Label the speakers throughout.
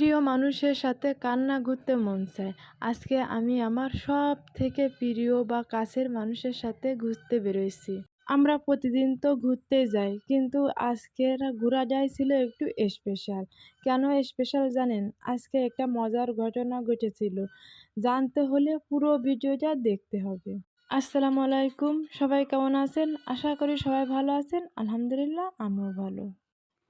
Speaker 1: প্রিয় মানুষের সাথে কান্না ঘুরতে মন চায়। আজকে আমি আমার সব থেকে প্রিয় বা কাছের মানুষের সাথে ঘুরতে বেরোইছি। আমরা প্রতিদিন তো ঘুরতে যাই, কিন্তু আজকের ঘোরাটাই ছিল একটু স্পেশাল কেন স্পেশাল জানেন? আজকে একটা মজার ঘটনা ঘটেছিল। জানতে হলে পুরো ভিডিওটা দেখতে হবে। আসসালামু আলাইকুম, সবাই কেমন আছেন? আশা করি সবাই ভালো আছেন। আলহামদুলিল্লাহ, আমিও ভালো।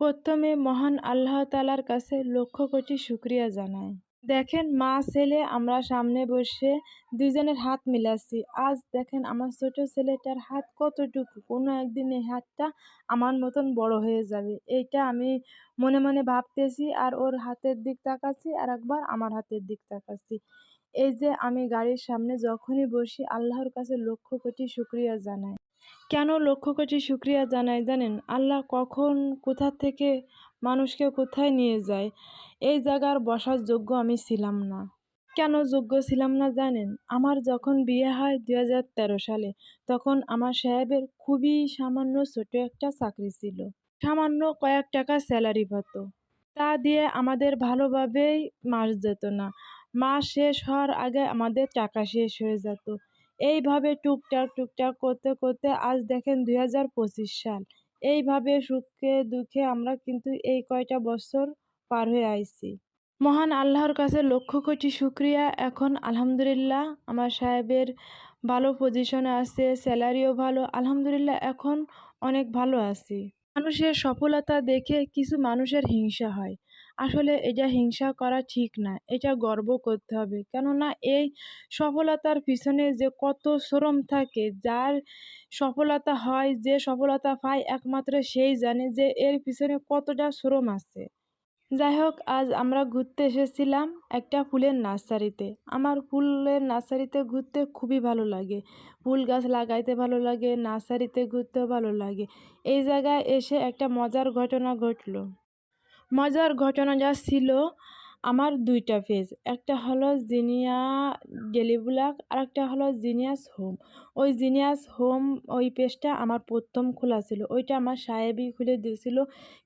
Speaker 1: প্রথমে মহান আল্লাহ তালার কাছে লক্ষ কোটি শুক্রিয়া জানাই। দেখেন, মা, ছেলে, আমরা সামনে বসে দুজনের হাত মিলাচ্ছি। আজ দেখেন, আমার ছোট ছেলেটার হাত কতটুকু, কোনো একদিন এই হাতটা আমার মতন বড় হয়ে যাবে। এইটা আমি মনে মনে ভাবতেছি, আর ওর হাতের দিক তাকাচ্ছি, আর একবার আমার হাতের দিক তাকাচ্ছি। এই যে, আমি গাড়ির সামনে যখনই বসি, আল্লাহর কাছে লক্ষ কোটি শুক্রিয়া জানাই। কেন লক্ষ কোটি শুক্রিয়া জানাই, জানেন? আল্লাহ কখন কোথা থেকে মানুষকে কোথায় নিয়ে যায়, এই জায়গার বসার যোগ্য আমি ছিলাম না। কেন যোগ্য ছিলাম না জানেন? আমার যখন বিয়ে হয় দু হাজার তেরো সালে, তখন আমার সাহেবের খুবই সামান্য ছোট একটা চাকরি ছিল। সামান্য কয়েক টাকা স্যালারি পেত। তা দিয়ে আমাদের ভালোভাবেই মাস যেত না। মাস শেষ হওয়ার আগে আমাদের টাকা শেষ হয়ে যেত। এইভাবে টুকটাক টুকটাক করতে করতে আজ দেখেন দুই হাজার পঁচিশ সাল। এইভাবে সুখে দুঃখে আমরা কিন্তু এই কয়টা বছর পার হয়ে আইছি। মহান আল্লাহর কাছে লক্ষ কোটি শুক্রিয়া। এখন আলহামদুলিল্লাহ আমার সাহেবের ভালো পজিশনে আছে স্যালারিও ভালো। আলহামদুলিল্লাহ এখন অনেক ভালো আছি। মানুষের সফলতা দেখে কিছু মানুষের হিংসা হয়। আসলে এটা হিংসা করা ঠিক না, এটা গর্ব করতে হবে। কেননা এই সফলতার পিছনে যে কত শ্রম থাকে, যার সফলতা হয়, যে সফলতা পায় একমাত্র সেই জানে যে এর পিছনে কতটা শ্রম আছে। যাই হোক, আজ আমরা ঘুরতে এসেছিলাম একটা ফুলের নার্সারিতে। আমার ফুলের নার্সারিতে ঘুরতে খুবই ভালো লাগে। ফুল গাছ লাগাইতে ভালো লাগে, নার্সারিতে ঘুরতেও ভালো লাগে। এই জায়গায় এসে একটা মজার ঘটনা ঘটলো। মজার ঘটনা যা ছিল আমার দুইটা পেজ একটা হলো জিনিয়া ডেলি ব্লগ আর একটা হলো জিনিয়াস হোম। ওই জিনিয়াস হোম, ওই পেজটা আমার প্রথম খোলা ছিল। ওইটা আমার সাহেবই খুলে দিয়েছিল।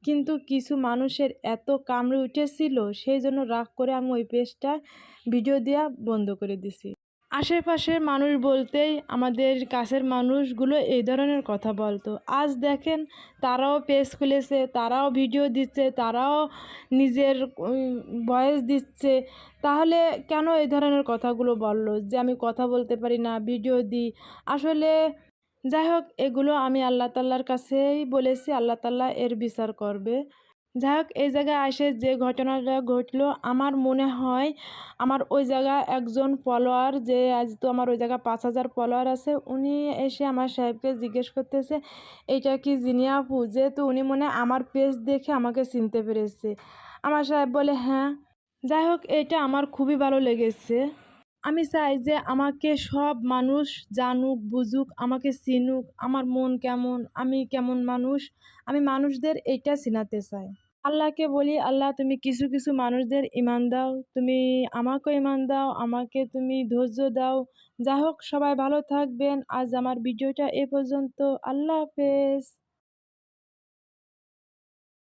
Speaker 1: কিন্তু কিছু মানুষের এত কামড়ে উঠেছিল, সেই জন্য রাগ করে আমি ওই পেজটা ভিডিও দেওয়া বন্ধ করে দিছি আশেপাশের মানুষ বলতেই আমাদের কাছের মানুষগুলো এই ধরনের কথা বলতো। আজ দেখেন তারাও পেজ খুলেছে, তারাও ভিডিও দিচ্ছে, তারাও নিজের ভয়েস দিচ্ছে। তাহলে কেন এই ধরনের কথাগুলো বলল? যে আমি কথা বলতে পারি না, ভিডিও দিই। আসলে যাই হোক, এগুলো আমি আল্লাহ তাল্লার কাছেই বলেছি, আল্লাহ তাল্লাহ এর বিচার করবে। যাই হোক, এই জায়গায় আসে যে ঘটনাটা ঘটলো, আমার মনে হয় আমার ওই জায়গা একজন ফলোয়ার যে আজ তো আমার ওই জায়গায় পাঁচ হাজার ফলোয়ার আছে, উনি এসে আমার সাহেবকে জিজ্ঞেস করতেছে এটা কি জিনিয়া আপু যেহেতু উনি মনে আমার পেজ দেখে আমাকে চিনতে পেরেছে। আমার সাহেব বলে হ্যাঁ। যাই হোক, এটা আমার খুবই ভালো লেগেছে। আমি চাই যে আমাকে সব মানুষ জানুক, বুঝুক, আমাকে চিনুক, আমার মন কেমন, আমি কেমন মানুষ, আমি মানুষদের এইটা চিনাতে চাই। আল্লাহকে বলি, আল্লাহ, তুমি কিছু কিছু মানুষদের ইমান দাও। তুমি আমাকে ইমান দাও, আমাকে তুমি ধৈর্য দাও। যা হোক, সবাই ভালো থাকবেন। আজ আমার ভিডিওটা এ পর্যন্ত। আল্লাহ হাফেজ।